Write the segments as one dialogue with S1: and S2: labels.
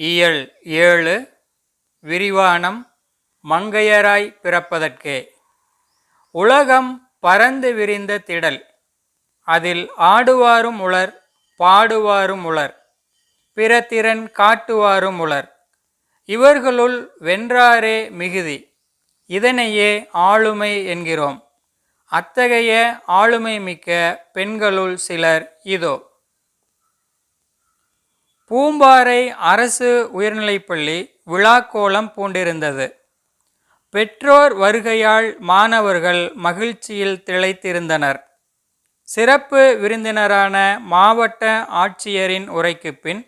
S1: இயல் ஏழு விரிவானம் மங்கையராய் பிறப்பதற்கே. உலகம் பரந்து விரிந்த திடல். அதில் ஆடுவாரும் உளர் பாடுவாரும் உளர் பிறத்திறன் காட்டுவாரும் உளர் இவர்களுள் வென்றாரே மிகுதி. இதனையே ஆளுமை என்கிறோம். அத்தகைய ஆளுமை மிக்க பெண்களுள் சிலர் இதோ. பூம்பாறை அரசு உயர்நிலைப்பள்ளி விழாக்கோலம் பூண்டிருந்தது. பெற்றோர் வருகையால் மாணவர்கள் மகிழ்ச்சியில் திளைத்திருந்தனர். சிறப்பு விருந்தினரான மாவட்ட ஆட்சியரின் உரைக்கு பின்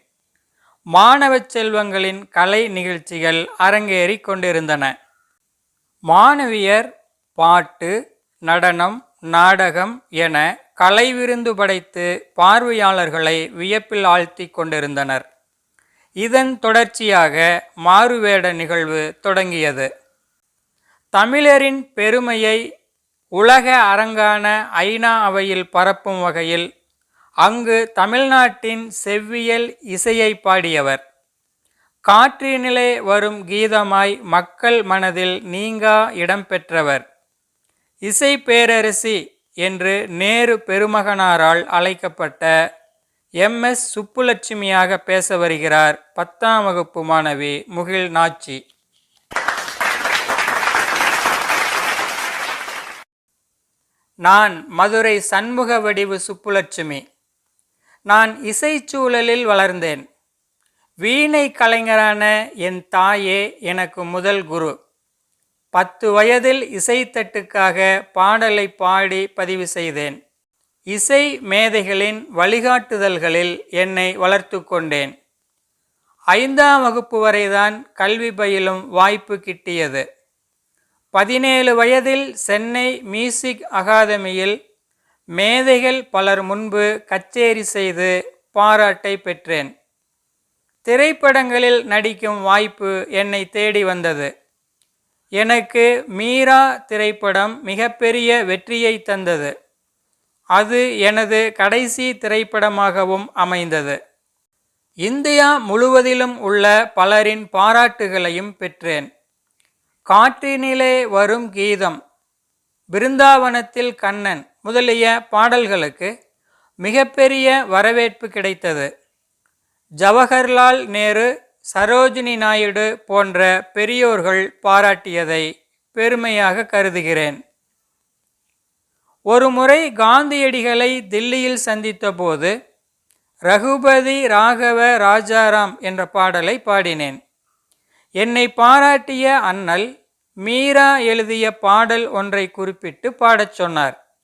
S1: மாணவ செல்வங்களின் கலை நிகழ்ச்சிகள் அரங்கேறி கொண்டிருந்தன. மாணவியர் பாட்டு நடனம் நாடகம் என கலை விருந்து படைத்து பார்வையாளர்களை வியப்பில் ஆழ்த்தி கொண்டிருந்தனர். இதன் தொடர்ச்சியாக மாறுவேட நிகழ்வு தொடங்கியது. தமிழரின் பெருமையை உலக அரங்கான ஐநா அவையில் பரப்பும் வகையில் அங்கு தமிழ்நாட்டின் செவ்வியல் இசையை பாடியவர். காற்றினிலே வரும் கீதமாய் மக்கள் மனதில் நீங்கா இடம்பெற்றவர். இசை பேரரசி என்று நேரு பெருமகனாரால் அழைக்கப்பட்ட எம் எஸ் சுப்புலட்சுமியாக பேச வருகிறார் பத்தாம் வகுப்பு மாணவி முகில் நாச்சி. நான் மதுரை சண்முக வடிவு சுப்புலட்சுமி. நான் இசைச்சூழலில் வளர்ந்தேன். வீணை கலைஞரான என் தாயே எனக்கு முதல் குரு. பத்து வயதில் இசைத்தட்டுக்காக பாடலை பாடி பதிவு செய்தேன். இசை மேதைகளின் வழிகாட்டுதல்களில் என்னை வளர்த்து கொண்டேன். ஐந்தாம் வகுப்பு வரைதான் கல்வி பயிலும் வாய்ப்பு கிட்டியது. பதினேழு வயதில் சென்னை மியூசிக் அகாதமியில் மேதைகள் பலர் முன்பு கச்சேரி செய்து பாராட்டை பெற்றேன். திரைப்படங்களில் நடிக்கும் வாய்ப்பு என்னை தேடி வந்தது. எனக்கு மீரா திரைப்படம் மிகப்பெரிய வெற்றியை தந்தது. அது எனது கடைசி திரைப்படமாகவும் அமைந்தது. இந்தியா முழுவதிலும் உள்ள பலரின் பாராட்டுகளையும் பெற்றேன். காற்றினிலே வரும் கீதம் பிருந்தாவனத்தில் கண்ணன் முதலிய பாடல்களுக்கு மிகப்பெரிய வரவேற்பு கிடைத்தது. ஜவஹர்லால் நேரு சரோஜினி நாயுடு போன்ற பெரியோர்கள் பாராட்டியதை பெருமையாக கருதுகிறேன். ஒருமுறை காந்தியடிகளை தில்லியில் சந்தித்தபோது ரகுபதி ராகவ ராஜாராம் என்ற பாடலை பாடினேன். என்னை பாராட்டிய அண்ணல் மீரா எழுதிய பாடல் ஒன்றை குறிப்பிட்டு பாடச் சொன்னார்.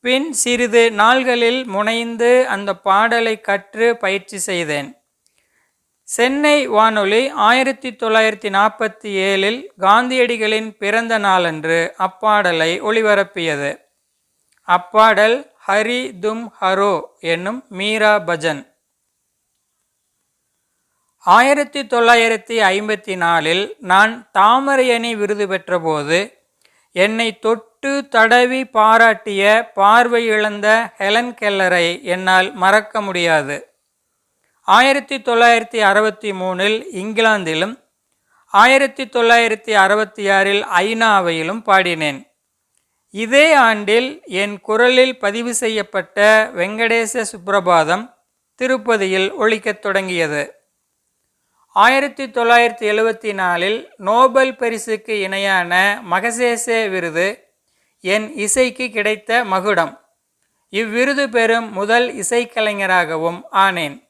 S1: பின் சிறிது நாள்களில் முனைந்து அந்த பாடலை கற்று பயிற்சி செய்தேன். சென்னை வானொலி ஆயிரத்தி தொள்ளாயிரத்தி நாற்பத்தி ஏழில் காந்தியடிகளின் பிறந்த நாளன்று அப்பாடலை ஒளிபரப்பியது. அப்பாடல் ஹரி தும் ஹரோ என்னும் மீரா பஜன். ஆயிரத்தி தொள்ளாயிரத்தி ஐம்பத்தி நாலில் நான் தாமரையணி விருது பெற்றபோது என்னை தொட்டு தடவி பாராட்டிய பார்வை இழந்த ஹெலன் கெல்லரை என்னால் மறக்க முடியாது. ஆயிரத்தி தொள்ளாயிரத்தி அறுபத்தி மூணில் இங்கிலாந்திலும் ஆயிரத்தி தொள்ளாயிரத்தி அறுபத்தி ஆறில் ஐநாவையிலும் பாடினேன். இதே ஆண்டில் என் குரலில் பதிவு செய்யப்பட்ட வெங்கடேச சுப்ரபாதம் திருப்பதியில் ஒழிக்கத் தொடங்கியது. ஆயிரத்தி தொள்ளாயிரத்தி எழுவத்தி நாலில் நோபல் பரிசுக்கு இணையான மகசேசே விருது என் இசைக்கு கிடைத்த மகுடம். இவ்விருது பெறும் முதல் இசைக்கலைஞராகவும் ஆனேன்.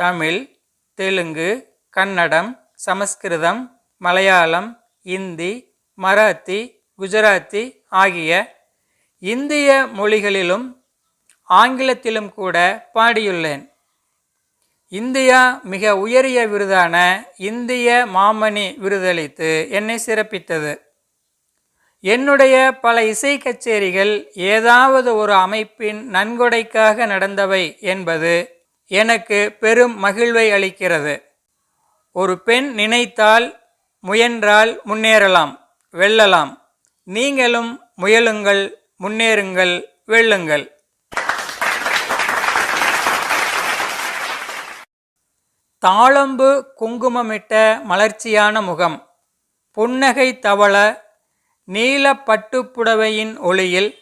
S1: தமிழ் தெலுங்கு கன்னடம் சமஸ்கிருதம் மலையாளம் இந்தி மராத்தி குஜராத்தி ஆகிய இந்திய மொழிகளிலும் ஆங்கிலத்திலும் கூட பாடியுள்ளேன். இந்தியா மிக உயரிய விருதான இந்திய மாமணி விருதளித்து என்னை சிறப்பித்தது. என்னுடைய பல இசை கச்சேரிகள் ஏதாவது ஒரு அமைப்பின் நன்கொடைக்காக நடந்தவை என்பது எனக்கு பெரும் மகிழ்வை அளிக்கிறது. ஒரு பெண் நினைத்தால் முயன்றால் முன்னேறலாம் வெல்லலாம். நீங்களும் முயலுங்கள் முன்னேறுங்கள் வெல்லுங்கள். தாளம்பு குங்குமமிட்ட மலர்ச்சியான முகம். புன்னகை தவள நீல பட்டுப்புடவையின் ஒளியில்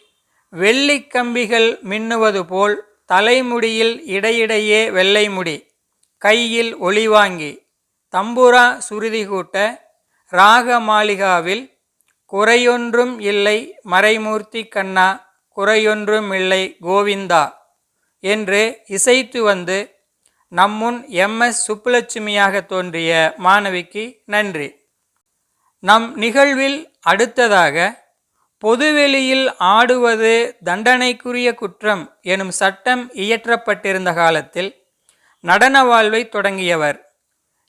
S1: வெள்ளிக் கம்பிகள் மின்னுவது போல் தலைமுடியில் இடையிடையே வெள்ளை முடி கையில் ஒளிவாங்கி தம்புரா சுருதி கூட்ட ராக மாளிகாவில் குறையொன்றும் இல்லை மறைமூர்த்தி கண்ணா குறையொன்றும் இல்லை கோவிந்தா என்று இசைத்து வந்து நம்முன் எம்எஸ் சுப்புலட்சுமியாக தோன்றிய மாணவிக்கு நன்றி. நம் நிகழ்வில் அடுத்ததாக பொதுவெளியில் ஆடுவது தண்டனைக்குரிய குற்றம் எனும் சட்டம் இயற்றப்பட்டிருந்த காலத்தில் நடன வாழ்வை தொடங்கியவர்.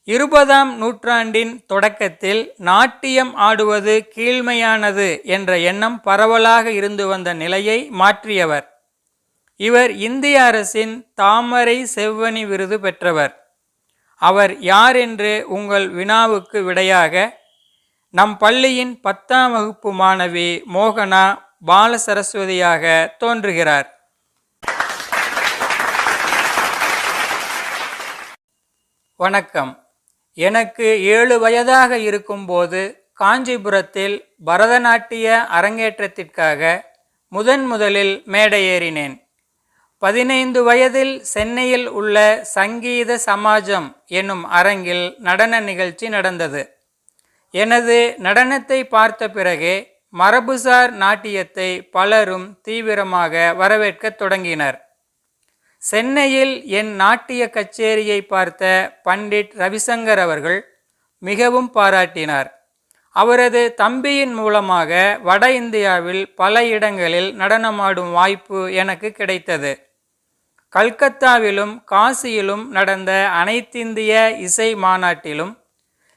S1: இருபதாம் நூற்றாண்டின் தொடக்கத்தில் நாட்டியம் ஆடுவது கீழ்மையானது என்ற எண்ணம் பரவலாக இருந்து வந்த நிலையை மாற்றியவர். இவர் இந்திய அரசின் தாமரை செவ்வனி விருது பெற்றவர். அவர் யார் என்று உங்கள் வினாவுக்கு விடையாக நம் பள்ளியின் பத்தாம் வகுப்பு மாணவி மோகனா பால சரஸ்வதியாக தோன்றுகிறார். வணக்கம். எனக்கு ஏழு வயதாக இருக்கும்போது காஞ்சிபுரத்தில் பரதநாட்டிய அரங்கேற்றத்திற்காக முதன் முதலில் மேடையேறினேன். பதினைந்து வயதில் சென்னையில் உள்ள சங்கீத சமாஜம் என்னும் அரங்கில் நடன நிகழ்ச்சி நடந்தது. எனது நடனத்தை பார்த்த பிறகு மரபுசார் நாட்டியத்தை பலரும் தீவிரமாக வரவேற்கத் தொடங்கினர். சென்னையில் என் நாட்டிய கச்சேரியை பார்த்த பண்டிட் ரவிசங்கர் அவர்கள் மிகவும் பாராட்டினார். அவரது தம்பியின் மூலமாக வட இந்தியாவில் பல இடங்களில் நடனமாடும் வாய்ப்பு எனக்கு கிடைத்தது. கல்கத்தாவிலும் காசியிலும் நடந்த அனைத்திந்திய இசை மாநாட்டிலும்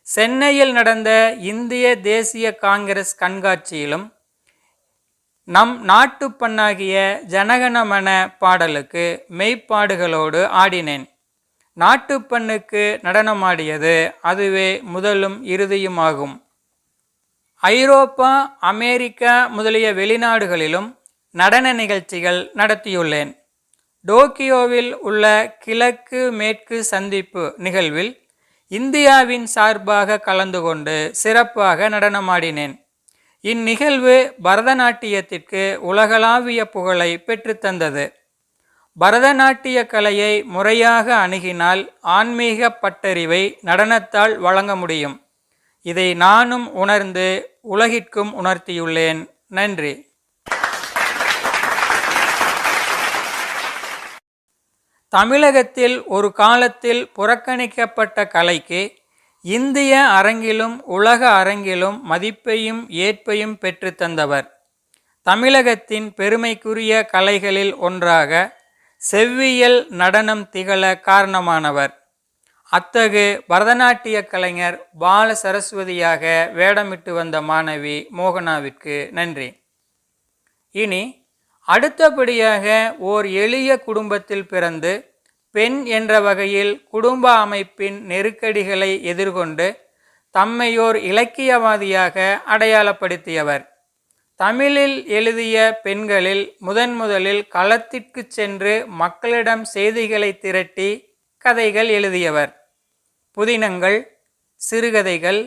S1: சென்னையில் நடந்த இந்திய தேசிய காங்கிரஸ் கண்காட்சியிலும் நம் நாட்டுப்பண்ணாகிய ஜனகணமன பாடலுக்கு மெய்ப்பாடுகளோடு ஆடினேன். நாட்டுப்பண்ணுக்கு நடனமாடியது அதுவே முதலும் இறுதியுமாகும். ஐரோப்பா அமெரிக்கா முதலிய வெளிநாடுகளிலும் நடன நிகழ்ச்சிகள் நடத்தியுள்ளேன். டோக்கியோவில் உள்ள கிழக்கு மேற்கு சந்திப்பு நிகழ்வில் இந்தியாவின் சார்பாக கலந்து கொண்டு சிறப்பாக நடனமாடினேன். இந்நிகழ்வு பரதநாட்டியத்திற்கு உலகளாவிய புகழை பெற்றுத்தந்தது பரதநாட்டிய கலையை முறையாக அணுகினால் ஆன்மீக பட்டறிவை நடனத்தால் வழங்க முடியும். இதை நானும் உணர்ந்து உலகிற்கும் உணர்த்தியுள்ளேன். நன்றி. தமிழகத்தில் ஒரு காலத்தில் புறக்கணிக்கப்பட்ட கலைக்கு இந்திய அரங்கிலும் உலக அரங்கிலும் மதிப்பையும் ஏற்பையும் பெற்று தந்தவர். தமிழகத்தின் பெருமைக்குரிய கலைகளில் ஒன்றாக செவ்வியல் நடனம் திகழ காரணமானவர். அத்தகு பரதநாட்டிய கலைஞர் பால சரஸ்வதியாக வேடமிட்டு வந்த மாணவி மோகனாவிற்கு நன்றி. இனி அடுத்தபடியாக ஓர் எளிய குடும்பத்தில் பிறந்து பெண் என்ற வகையில் குடும்ப அமைப்பின் நெருக்கடிகளை எதிர்கொண்டு தம்மையோர் இலக்கியவாதியாக அடையாளப்படுத்தியவர். தமிழில் எழுதிய பெண்களில் முதன் முதலில் களத்திற்கு சென்று மக்களிடம் செய்திகளை திரட்டி கதைகள் எழுதியவர். புதினங்கள் சிறுகதைகள்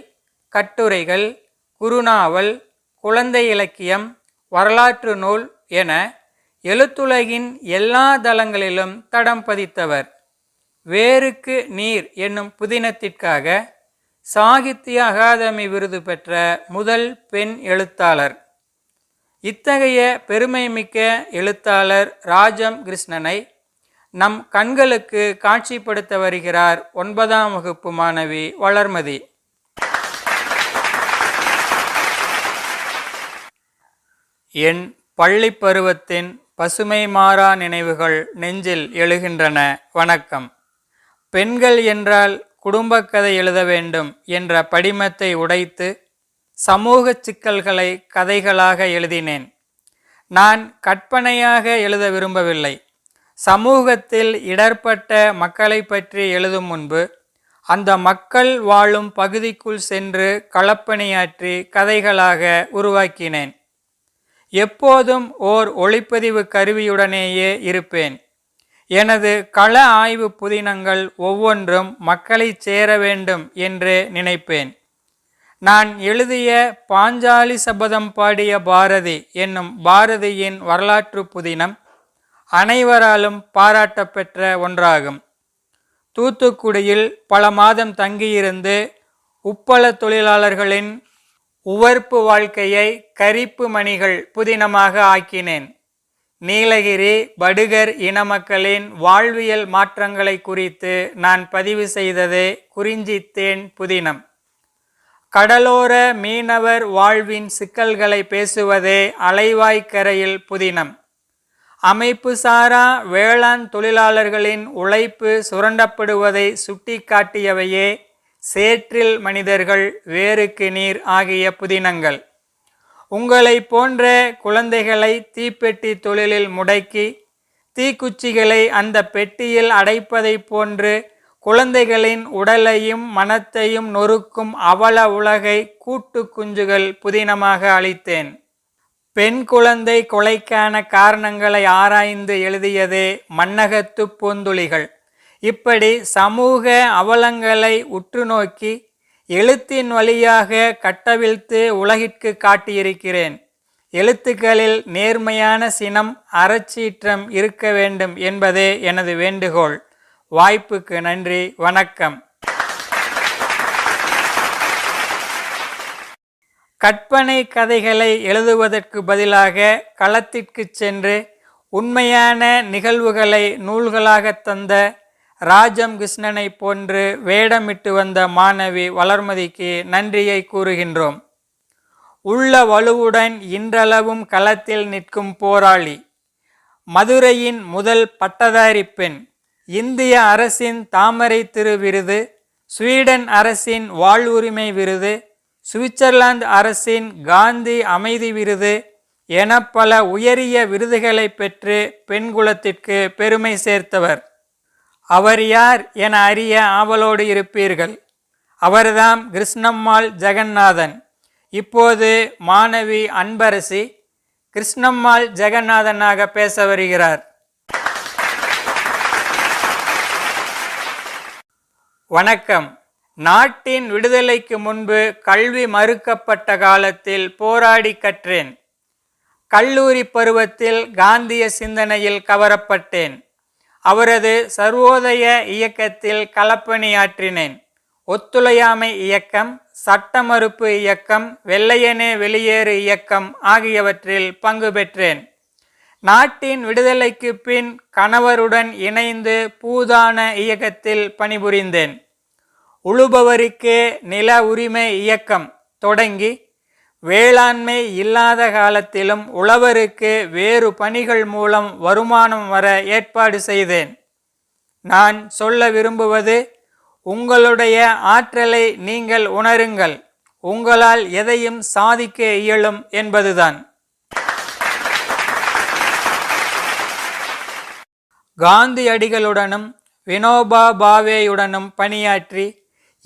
S1: கட்டுரைகள் குறுநாவல் குழந்தை இலக்கியம் வரலாற்று நூல் என எழுத்துலகின் எல்லா தளங்களிலும் தடம் பதித்தவர். வேருக்கு நீர் என்னும் புதினத்திற்காக சாகித்ய அகாதமி விருது பெற்ற முதல் பெண் எழுத்தாளர். இத்தகைய பெருமைமிக்க எழுத்தாளர் ராஜம் கிருஷ்ணனை நம் கண்களுக்கு காட்சிப்படுத்த வருகிறார் ஒன்பதாம் வகுப்பு மாணவி வளர்மதி. என் பள்ளிப் பருவத்தின் பசுமை மாறா நினைவுகள் நெஞ்சில் எழுகின்றன. வணக்கம். பெண்கள் என்றால் குடும்பக்கதை எழுத வேண்டும் என்ற படிமத்தை உடைத்து சமூக சிக்கல்களை கதைகளாக எழுதினேன். நான் கற்பனையாக எழுத விரும்பவில்லை. சமூகத்தில் இடர்பட்ட மக்களை பற்றி எழுதும் முன்பு அந்த மக்கள் வாழும் பகுதிக்குள் சென்று களப்பணியாற்றி கதைகளாக உருவாக்கினேன். எப்போதும் ஓர் ஒளிப்பதிவு கருவியுடனேயே இருப்பேன். எனது கள ஆய்வு புதினங்கள் ஒவ்வொன்றும் மக்களை சேர வேண்டும் என்று நினைப்பேன். நான் எழுதிய பாஞ்சாலி சபதம் பாடிய பாரதி என்னும் பாரதியின் வரலாற்று புதினம் அனைவராலும் பாராட்டப்பெற்ற ஒன்றாகும். தூத்துக்குடியில் பல மாதம் தங்கியிருந்து உப்பள தொழிலாளர்களின் உவர்ப்பு வாழ்க்கையை கரிப்பு மணிகள் புதினமாக ஆக்கினேன். நீலகிரி படுகர் இன மக்களின் வாழ்வியல் மாற்றங்களை குறித்து நான் பதிவு செய்ததே குறிஞ்சித்தேன் புதினம். கடலோர மீனவர் வாழ்வின் சிக்கல்களை பேசுவதே அலைவாய்க்கரையில் புதினம். அமைப்பு சாரா வேளாண் தொழிலாளர்களின் உழைப்பு சுரண்டப்படுவதை சுட்டிக்காட்டியவையே சேற்றில் மனிதர்கள் வேருக்கு நீர் ஆகிய புதினங்கள். உங்களை போன்ற குழந்தைகளை தீப்பெட்டி தொழிலில் முடக்கி தீக்குச்சிகளை அந்த பெட்டியில் அடைப்பதைப் போன்று குழந்தைகளின் உடலையும் மனத்தையும் நொறுக்கும் அவல உலகை கூட்டு குஞ்சுகள் புதினமாக அளித்தேன் பெண் குழந்தை கொலைக்கான காரணங்களை ஆராய்ந்து எழுதியதே மன்னகத்து பூந்துளிகள். இப்படி சமூக அவலங்களை உற்று நோக்கி எழுத்தின் வழியாக கட்டவிழ்த்து உலகிற்கு காட்டியிருக்கிறேன். எழுத்துக்களில் நேர்மையான சினம் அறச்சீற்றம் இருக்க வேண்டும் என்பதே எனது வேண்டுகோள். வாய்ப்புக்கு நன்றி வணக்கம். கற்பனை கதைகளை எழுதுவதற்கு பதிலாக களத்திற்கு சென்று உண்மையான நிகழ்வுகளை நூல்களாக தந்த ராஜம் கிருஷ்ணனை போன்று வேடமிட்டு வந்த மாணவி வளர்மதிக்கு நன்றியை கூறுகின்றோம். உள்ள வலுவுடன் இன்றளவும் களத்தில் நிற்கும் போராளி மதுரையின் முதல் பட்டதாரி பெண் இந்திய அரசின் தாமரை திரு விருது ஸ்வீடன் அரசின் வாழ்வுரிமை விருது சுவிட்சர்லாந்து அரசின் காந்தி அமைதி விருது என பல உயரிய விருதுகளை பெற்று பெண்குலத்திற்கு பெருமை சேர்த்தவர். அவர் யார் என அறிய ஆவலோடு இருப்பீர்கள். அவர்தாம் கிருஷ்ணம்மாள் ஜெகநாதன். இப்போது மாணவி அன்பரசி கிருஷ்ணம்மாள் ஜெகநாதனாக பேச வருகிறார். வணக்கம். நாட்டின் விடுதலைக்கு முன்பு கல்வி மறுக்கப்பட்ட காலத்தில் போராடி கற்றேன். கல்லூரி பருவத்தில் காந்திய சிந்தனையில் கவரப்பட்டேன். அவரது சர்வோதய இயக்கத்தில் களப்பணியாற்றினேன் ஒத்துழையாமை இயக்கம் சட்ட மறுப்பு இயக்கம் வெள்ளையனே வெளியேறு இயக்கம் ஆகியவற்றில் பங்கு பெற்றேன். நாட்டின் விடுதலைக்கு பின் கணவருடன் இணைந்து பூதான இயக்கத்தில் பணிபுரிந்தேன். உழுபவருக்கே நில உரிமை இயக்கம் தொடங்கி வேளாண்மை இல்லாத காலத்திலும் உழவருக்கு வேறு பணிகள் மூலம் வருமானம் வர ஏற்பாடு செய்தேன். நான் சொல்ல விரும்புவது உங்களுடைய ஆற்றலை நீங்கள் உணருங்கள். உங்களால் எதையும் சாதிக்க இயலும் என்பதுதான். காந்தியடிகளுடனும் வினோபா பாவேயுடனும் பணியாற்றி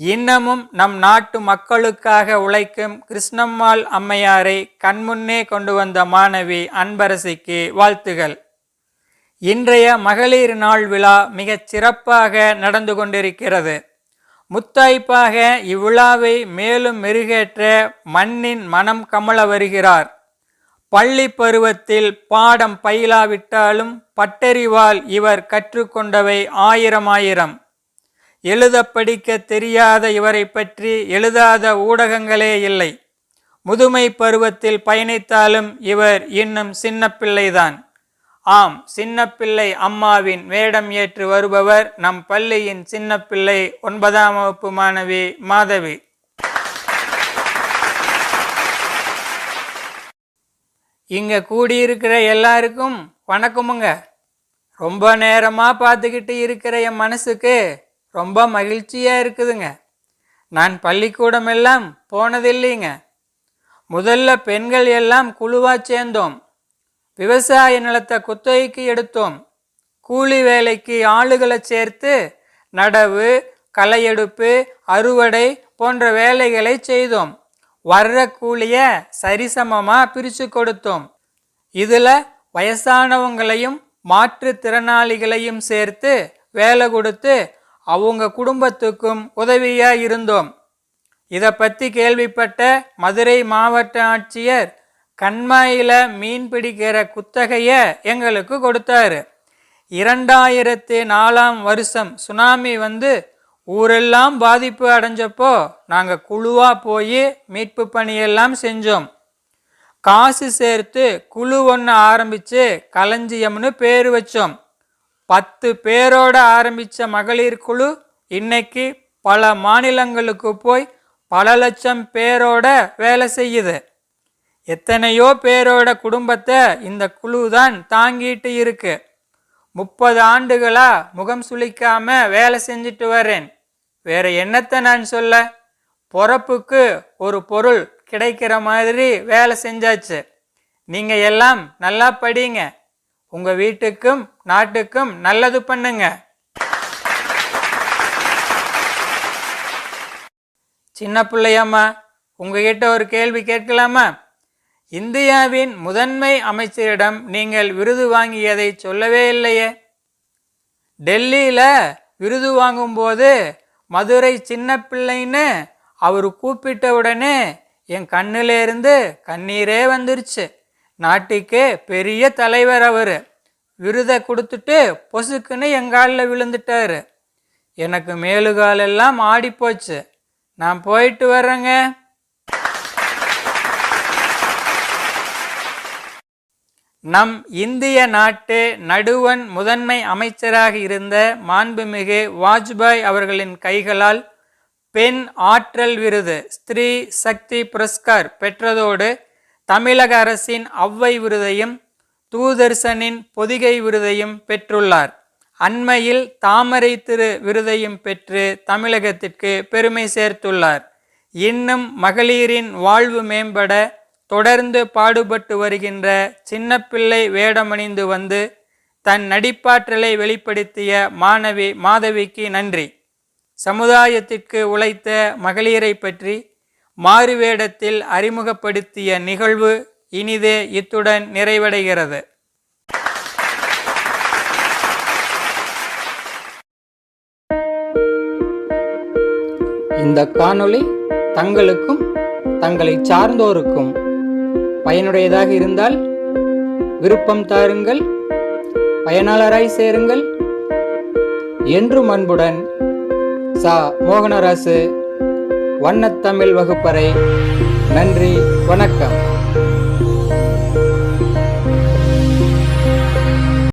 S1: இன்னமும் நம் நாட்டு மக்களுக்காக உழைக்கும் கிருஷ்ணம்மாள் அம்மையாரை கண்முன்னே கொண்டு வந்த மாணவி அன்பரசிக்கு வாழ்த்துகள். இன்றைய மகளிர் நாள் விழா மிகச் சிறப்பாக நடந்து கொண்டிருக்கிறது. முத்தாய்ப்பாக இவ்விழாவை மேலும் மெருகேற்ற மண்ணின் மனம் கமல வருகிறார். பள்ளி பருவத்தில் பாடம் பயிலாவிட்டாலும் பட்டறிவால் இவர் கற்றுக்கொண்டவை ஆயிரம் ஆயிரம். எழுத படிக்க தெரியாத இவரை பற்றி எழுதாத ஊடகங்களே இல்லை. முதுமை பருவத்தில் பயணித்தாலும் இவர் இன்னும் சின்ன பிள்ளைதான் ஆம் சின்ன பிள்ளை அம்மாவின் வேடம் ஏற்று வருபவர் நம் பள்ளியின் சின்ன பிள்ளை ஒன்பதாம் வகுப்பு மாணவி மாதவி. இங்கே கூடியிருக்கிற எல்லாருக்கும் வணக்கமுங்க. ரொம்ப நேரமாக பார்த்துக்கிட்டு இருக்கிற என் மனசுக்கு ரொம்ப மகிழ்ச்சியாக இருக்குதுங்க. நான் பள்ளிக்கூடம் எல்லாம் போனதில்லைங்க. முதல்ல பெண்கள் எல்லாம் குழுவாக சேர்ந்தோம். விவசாய நிலத்தை குத்தகைக்கு எடுத்தோம். கூலி வேலைக்கு ஆளுகளை சேர்த்து நடவு களையெடுப்பு அறுவடை போன்ற வேலைகளை செய்தோம். வர்ற கூலியை சரிசமமாக பிரித்து கொடுத்தோம். இதில் வயசானவங்களையும் மாற்றுத்திறனாளிகளையும் சேர்த்து வேலை கொடுத்து அவங்க குடும்பத்துக்கும் உதவியாக இருந்தோம் இதை பற்றி கேள்விப்பட்ட மதுரை மாவட்ட ஆட்சியர் கண்மாயில் மீன் பிடிக்கிற குத்தகையை எங்களுக்கு கொடுத்தாரு. இரண்டாயிரத்தி நாலாம் வருஷம் சுனாமி வந்து ஊரெல்லாம் பாதிப்பு அடைஞ்சப்போ நாங்கள் குழுவாக போய் மீட்பு பணியெல்லாம் செஞ்சோம். காசு சேர்த்து குழு ஒன்று ஆரம்பித்து களஞ்சியம்னு பேர் வச்சோம். பத்து பேரோட ஆரம்பித்த மகளிர் குழு இன்னைக்கு பல மாநிலங்களுக்கு போய் பல லட்சம் பேரோட வேலை செய்யுது. எத்தனையோ பேரோட குடும்பத்தை இந்த குழு தான் தாங்கிட்டு இருக்கு. முப்பது ஆண்டுகளாக முகம் சுளிக்காம வேலை செஞ்சுட்டு வரேன். வேற என்னத்தை நான் சொல்ல? பொறப்புக்கு ஒரு பொருள் கிடைக்கிற மாதிரி வேலை செஞ்சாச்சு. நீங்கள் எல்லாம் நல்லா படிங்க. உங்கள் வீட்டுக்கும் நாட்டுக்கும் நல்லது பண்ணுங்க. சின்ன பிள்ளையம்மா உங்ககிட்ட ஒரு கேள்வி கேட்கலாமா? இந்தியாவின் முதன்மை அமைச்சரிடம் நீங்கள் விருது வாங்கியதை சொல்லவே இல்லையே. டெல்லியில் விருது வாங்கும்போது மதுரை சின்ன பிள்ளைன்னு அவர் கூப்பிட்ட உடனே என் கண்ணிலேருந்து கண்ணீரே வந்துருச்சு. நாட்டுக்கே பெரிய தலைவர் அவர். விருதை கொடுத்துட்டு பொசுக்குன்னு எங்காலில் விழுந்துட்டாரு. எனக்கு மேலுகாலெல்லாம் ஆடிப்போச்சு நான் போயிட்டு வர்றேங்க. நம் இந்திய நாட்டு நடுவன் முதன்மை அமைச்சராக இருந்த மாண்புமிகு வாஜ்பாய் அவர்களின் கைகளால் பெண் ஆற்றல் விருது ஸ்திரீ சக்தி புரஸ்கார் பெற்றதோடு தமிழக அரசின் அவ்வை விருதையும் தூதர்சனின் பொதிகை விருதையும் பெற்றுள்ளார். அண்மையில் தாமரை திரு விருதையும் பெற்று தமிழகத்திற்கு பெருமை சேர்த்துள்ளார். இன்னும் மகளிரின் வாழ்வு மேம்பட தொடர்ந்து பாடுபட்டு வருகின்ற சின்னப்பிள்ளை வேடமணிந்து வந்து தன் நடிப்பாற்றலை வெளிப்படுத்திய மாணவி மாதவிக்கு நன்றி. சமுதாயத்திற்கு உழைத்த மகளிரை பற்றி மாறுவேடத்தில் அறிமுகப்படுத்திய நிகழ்வு இனிதே இத்துடன் நிறைவடைகிறது.
S2: இந்த காணொளி தங்களுக்கும் தங்களை சார்ந்தோருக்கும் பயனுடையதாக இருந்தால் விருப்பம் தாருங்கள் பயனாளராய் சேருங்கள் என்றும் அன்புடன் சா. மோகனராசு வண்ணத்தமிழ் வகுப்பறை. நன்றி வணக்கம்.